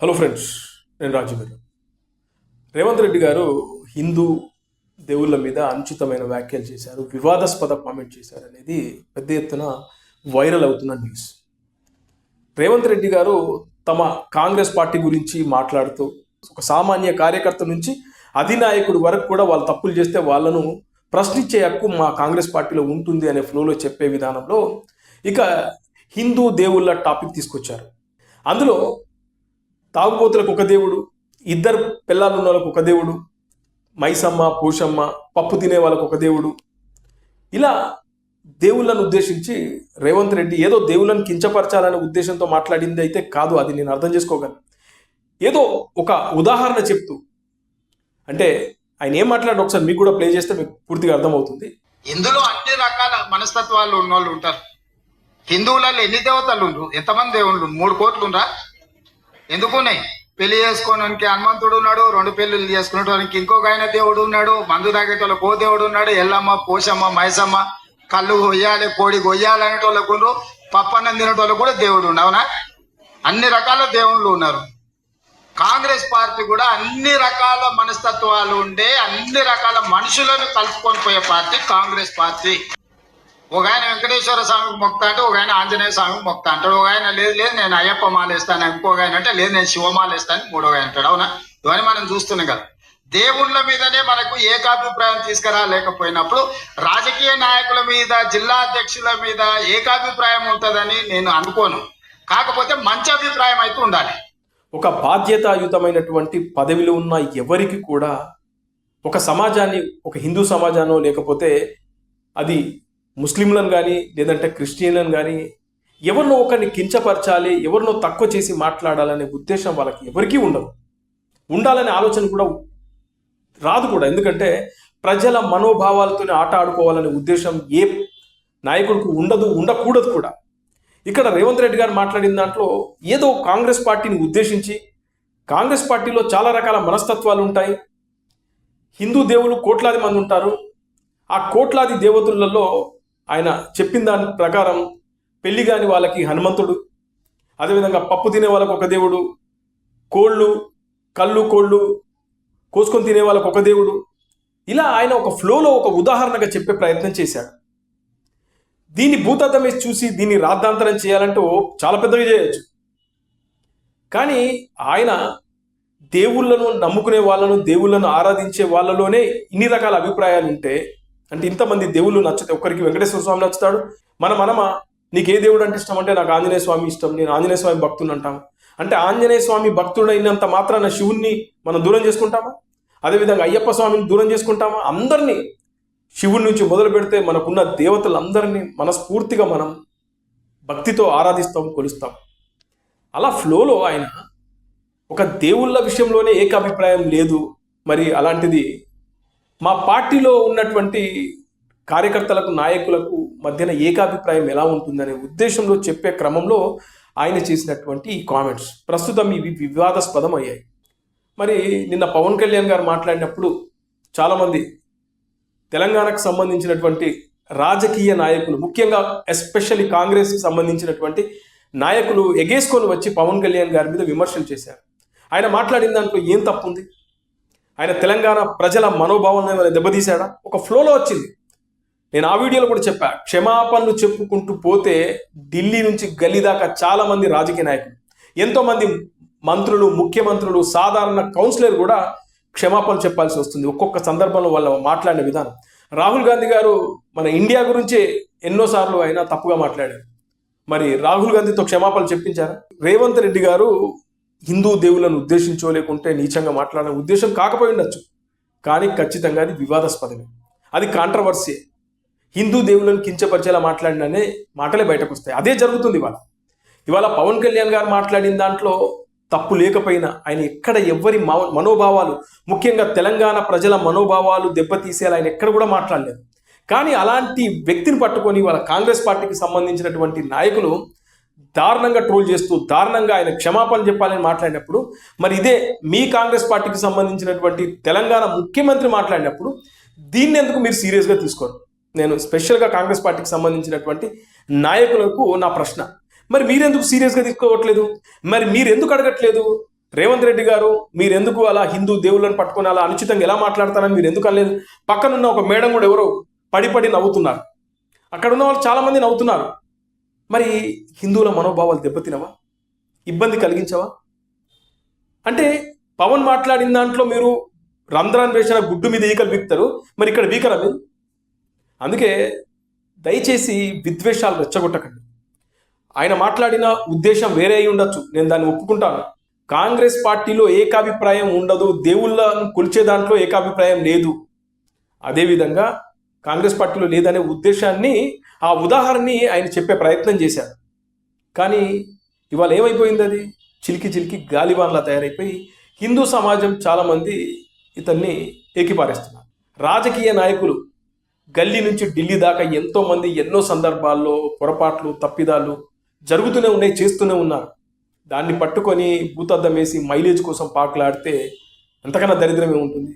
Hello friends నేను రాజుగారు రేవంత్ రెడ్డి గారు హిందూ దేవుళ్ళ మీద అనుచితమైన వ్యాఖ్యలు చేశారు వివాదాస్పద కామెంట్ చేశారు అనేది పెద్ద ఎత్తున వైరల్ అవుతున్న న్యూస్ రేవంత్ రెడ్డి గారు తమ కాంగ్రెస్ పార్టీ గురించి మాట్లాడుతూ ఒక సామాన్య కార్యకర్త నుంచి అధినాయకుడు వరకు కూడా వాళ్ళు తప్పులు చేస్తే వాళ్ళను ప్రశ్నించే హక్కు మా కాంగ్రెస్ పార్టీలో ఉంటుంది అనే ఫ్లోలో చెప్పే విధానంలో ఇక హిందూ దేవుళ్ళ టాపిక్ తీసుకొచ్చారు. అందులో తాగుబోతులకు ఒక దేవుడు ఇద్దరు పిల్లలు ఉన్న వాళ్ళకు ఒక దేవుడు మైసమ్మ పూషమ్మ పప్పు తినే వాళ్ళకు ఒక దేవుడు. ఇలా దేవుళ్ళను ఉద్దేశించి రేవంత్ రెడ్డి ఏదో దేవుళ్ళని కించపరచాలనే ఉద్దేశంతో మాట్లాడింది అయితే కాదు అది నేను అర్థం చేసుకోగలను. ఏదో ఒక ఉదాహరణ చెప్తూ అంటే ఆయన ఏం మాట్లాడి ఒకసారి మీకు కూడా ప్లే చేస్తే మీకు పూర్తిగా అర్థమవుతుంది. ఇందులో అన్ని రకాల మనస్తత్వాలు ఉన్న వాళ్ళు ఉంటారు. హిందువులలో ఎన్ని దేవతలు ఉండ్రు? ఎంతమంది దేవుళ్ళు? మూడు కోట్లు ఉండ్రా? ఎందుకున్నాయి? పెళ్ళి చేసుకోవడానికి హనుమంతుడు ఉన్నాడు రెండు పెళ్ళిళ్ళు చేసుకునేటానికి ఇంకొక ఆయన దేవుడు ఉన్నాడు మందు తాగేటోళ్ళకి ఓ దేవుడు ఉన్నాడు ఎల్లమ్మ పోషమ్మ మైసమ్మ కళ్ళు కొయ్యాలి కోడి కొయ్యాలి అనేటోళ్ళకు పప్పన్నం తినేటోళ్ళకు కూడా దేవుడు ఉండవునా అన్ని రకాల దేవుళ్ళు ఉన్నారు. కాంగ్రెస్ పార్టీ కూడా అన్ని రకాల మనస్తత్వాలు ఉండే అన్ని రకాల మనుషులను కలుపుకొని పోయే పార్టీ కాంగ్రెస్ పార్టీ. ఒక ఆయన వెంకటేశ్వర స్వామికి మొక్త అంటే ఒక ఆయన ఆంజనేయ స్వామికి మొక్త అంటాడు. ఒక ఆయన లేదు లేదు నేను అయ్యప్ప మాలేస్తాను ఇంకొక ఆయన అంటే లేదు నేను శివమాల వేస్తాను మూడో ఆయన అంటాడు. అవునా? ఇవన్నీ మనం చూస్తున్నాం కదా. దేవుళ్ళ మీదనే మనకు ఏకాభిప్రాయం తీసుకురాలేకపోయినప్పుడు రాజకీయ నాయకుల మీద జిల్లా అధ్యక్షుల మీద ఏకాభిప్రాయం ఉంటుందని నేను అనుకోను. కాకపోతే మంచి అభిప్రాయం అయితే ఉండాలి. ఒక బాధ్యతాయుతమైనటువంటి పదవిలో ఉన్న ఎవరికి కూడా ఒక సమాజాన్ని ఒక హిందూ సమాజానో లేకపోతే అది ముస్లింలను కానీ లేదంటే క్రిస్టియన్లను కానీ ఎవరినో ఒకరిని కించపరచాలి ఎవరినో తక్కువ చేసి మాట్లాడాలనే ఉద్దేశం వాళ్ళకి ఎవరికీ ఉండదు. ఉండాలనే ఆలోచన కూడా రాదు కూడా. ఎందుకంటే ప్రజల మనోభావాలతోనే ఆట ఆడుకోవాలనే ఉద్దేశం ఏ నాయకుడికి ఉండదు ఉండకూడదు కూడా. ఇక్కడ రేవంత్ రెడ్డి గారు మాట్లాడిన దాంట్లో ఏదో కాంగ్రెస్ పార్టీని ఉద్దేశించి కాంగ్రెస్ పార్టీలో చాలా రకాల మనస్తత్వాలు ఉంటాయి. హిందూ దేవులు కోట్లాది మంది ఉంటారు. ఆ కోట్లాది దేవతలలో ఆయన చెప్పిన దాని ప్రకారం పెళ్ళి కాని వాళ్ళకి హనుమంతుడు అదేవిధంగా పప్పు తినే వాళ్ళకు ఒక దేవుడు కోళ్ళు కళ్ళు కోళ్ళు కోసుకొని తినే వాళ్ళకు ఒక దేవుడు. ఇలా ఆయన ఒక ఫ్లోలో ఒక ఉదాహరణగా చెప్పే ప్రయత్నం చేశాడు. దీన్ని భూతార్థం వేసి చూసి దీన్ని రాద్ధాంతరం చేయాలంటే చాలా పెద్దగా చేయొచ్చు. కానీ ఆయన దేవుళ్ళను నమ్ముకునే వాళ్ళను దేవుళ్ళను ఆరాధించే వాళ్ళలోనే ఇన్ని రకాల అభిప్రాయాలు ఉంటే అంటే ఇంతమంది దేవుళ్ళు నచ్చితే ఒక్కరికి వెంకటేశ్వర స్వామి నచ్చుతాడు. మన మనమ నీకు ఏ దేవుడు అంటే ఇష్టం అంటే నాకు ఆంజనేయ స్వామి ఇష్టం నేను ఆంజనేయ స్వామి భక్తుని అంటాం. అంటే ఆంజనేయ స్వామి భక్తుడైనంత మాత్రాన శివుణ్ణి మనం దూరం చేసుకుంటామా? అదేవిధంగా అయ్యప్ప స్వామిని దూరం చేసుకుంటామా? అందరినీ శివుడి నుంచి మొదలు పెడితే మనకున్న దేవతలందరినీ మనస్ఫూర్తిగా మనం భక్తితో ఆరాధిస్తాం కొలుస్తాం. అలా ఫ్లోలో ఆయన ఒక దేవుళ్ళ విషయంలోనే ఏకాభిప్రాయం లేదు. మరి అలాంటిది మా పార్టీలో ఉన్నటువంటి కార్యకర్తలకు నాయకులకు మధ్యన ఏకాభిప్రాయం ఎలా ఉంటుందనే ఉద్దేశంలో చెప్పే క్రమంలో ఆయన చేసినటువంటి ఈ కామెంట్స్ ప్రస్తుతం ఇవి వివాదాస్పదం అయ్యాయి. మరి నిన్న పవన్ కళ్యాణ్ గారు మాట్లాడినప్పుడు చాలామంది తెలంగాణకు సంబంధించినటువంటి రాజకీయ నాయకులు ముఖ్యంగా ఎస్పెషల్లీ కాంగ్రెస్కి సంబంధించినటువంటి నాయకులు ఎగేసుకొని వచ్చి పవన్ కళ్యాణ్ గారి మీద విమర్శలు చేశారు. ఆయన మాట్లాడిన దాంట్లో ఏం తప్పు ఉంది ఆయన తెలంగాణ ప్రజల మనోభావాలను ఏమైనా దెబ్బతీశాడా? ఒక ఫ్లోలో వచ్చింది. నేను ఆ వీడియోలో కూడా చెప్పా. క్షమాపణలు చెప్పుకుంటూ పోతే ఢిల్లీ నుంచి గల్లీ దాకా చాలా మంది రాజకీయ నాయకులు ఎంతోమంది మంత్రులు ముఖ్యమంత్రులు సాధారణ కౌన్సిలర్ కూడా క్షమాపణలు చెప్పాల్సి వస్తుంది. ఒక్కొక్క సందర్భంలో వాళ్ళు మాట్లాడిన విధానం. రాహుల్ గాంధీ గారు మన ఇండియా గురించే ఎన్నోసార్లు ఆయన తప్పుగా మాట్లాడారు. మరి రాహుల్ గాంధీతో క్షమాపణలు చెప్పించారు? రేవంత్ రెడ్డి గారు హిందూ దేవులను ఉద్దేశించో లేకుంటే నీచంగా మాట్లాడే ఉద్దేశం కాకపోయి ఉండొచ్చు. కానీ ఖచ్చితంగా అది వివాదాస్పదమే. అది కాంట్రవర్సీ హిందూ దేవులను కించపరిచేలా మాట్లాడిననే మాటలే బయటకు వస్తాయి అదే జరుగుతుంది ఇవాళ. ఇవాళ పవన్ కళ్యాణ్ గారు మాట్లాడిన దాంట్లో తప్పు లేకపోయినా ఆయన ఎక్కడ ఎవరి మనోభావాలు ముఖ్యంగా తెలంగాణ ప్రజల మనోభావాలు దెబ్బతీసేలా ఆయన ఎక్కడ కూడా మాట్లాడలేదు. కానీ అలాంటి వ్యక్తిని పట్టుకొని వాళ్ళ కాంగ్రెస్ పార్టీకి సంబంధించినటువంటి నాయకులు దారుణంగా ట్రోల్ చేస్తూ దారుణంగా ఆయన క్షమాపణ చెప్పాలని మాట్లాడినప్పుడు మరి ఇదే మీ కాంగ్రెస్ పార్టీకి సంబంధించినటువంటి తెలంగాణ ముఖ్యమంత్రి మాట్లాడినప్పుడు దీన్ని ఎందుకు మీరు సీరియస్గా తీసుకోరు? నేను స్పెషల్గా కాంగ్రెస్ పార్టీకి సంబంధించినటువంటి నాయకులకు నా ప్రశ్న. మరి మీరెందుకు సీరియస్గా తీసుకోవట్లేదు? మరి మీరు ఎందుకు అడగట్లేదు? రేవంత్ రెడ్డి గారు మీరెందుకు అలా హిందూ దేవుళ్ళని పట్టుకొని అలా అనుచితంగా ఎలా మాట్లాడతారని మీరు ఎందుకు అనలేదు? పక్కనున్న ఒక మేడం కూడా ఎవరో పడి పడి నవ్వుతున్నారు. అక్కడ ఉన్న వాళ్ళు చాలామంది నవ్వుతున్నారు. మరి హిందువుల మనోభావాలు దెబ్బతినవా? ఇబ్బంది కలిగించవా? అంటే పవన్ మాట్లాడిన దాంట్లో మీరు రంధ్రాన్ వేసిన గుడ్డు మీద ఈకలు వీక్తారు మరి ఇక్కడ వీకరా మీరు? అందుకే దయచేసి విద్వేషాలు రెచ్చగొట్టకండి. ఆయన మాట్లాడిన ఉద్దేశం వేరే అయి ఉండొచ్చు. నేను దాన్ని ఒప్పుకుంటాను. కాంగ్రెస్ పార్టీలో ఏకాభిప్రాయం ఉండదు. దేవుళ్ళను కొలిచే దాంట్లో ఏకాభిప్రాయం లేదు. అదేవిధంగా కాంగ్రెస్ పార్టీలో లేదనే ఉద్దేశాన్ని ఆ ఉదాహరణని ఆయన చెప్పే ప్రయత్నం చేశారు. కానీ ఇవాళ ఏమైపోయింది అది? చిలికి చిలికి గాలివాన్లా తయారైపోయి హిందూ సమాజం చాలామంది ఇతన్ని ఏకిపారేస్తున్నారు. రాజకీయ నాయకులు గల్లీ నుంచి ఢిల్లీ దాకా ఎంతోమంది ఎన్నో సందర్భాల్లో పొరపాట్లు తప్పిదాలు జరుగుతూనే ఉన్నాయి చేస్తూనే ఉన్నారు. దాన్ని పట్టుకొని భూతద్దం వేసి మైలేజ్ కోసం పాకులాడితే ఎంతకన్నా దరిద్రమే ఉంటుంది.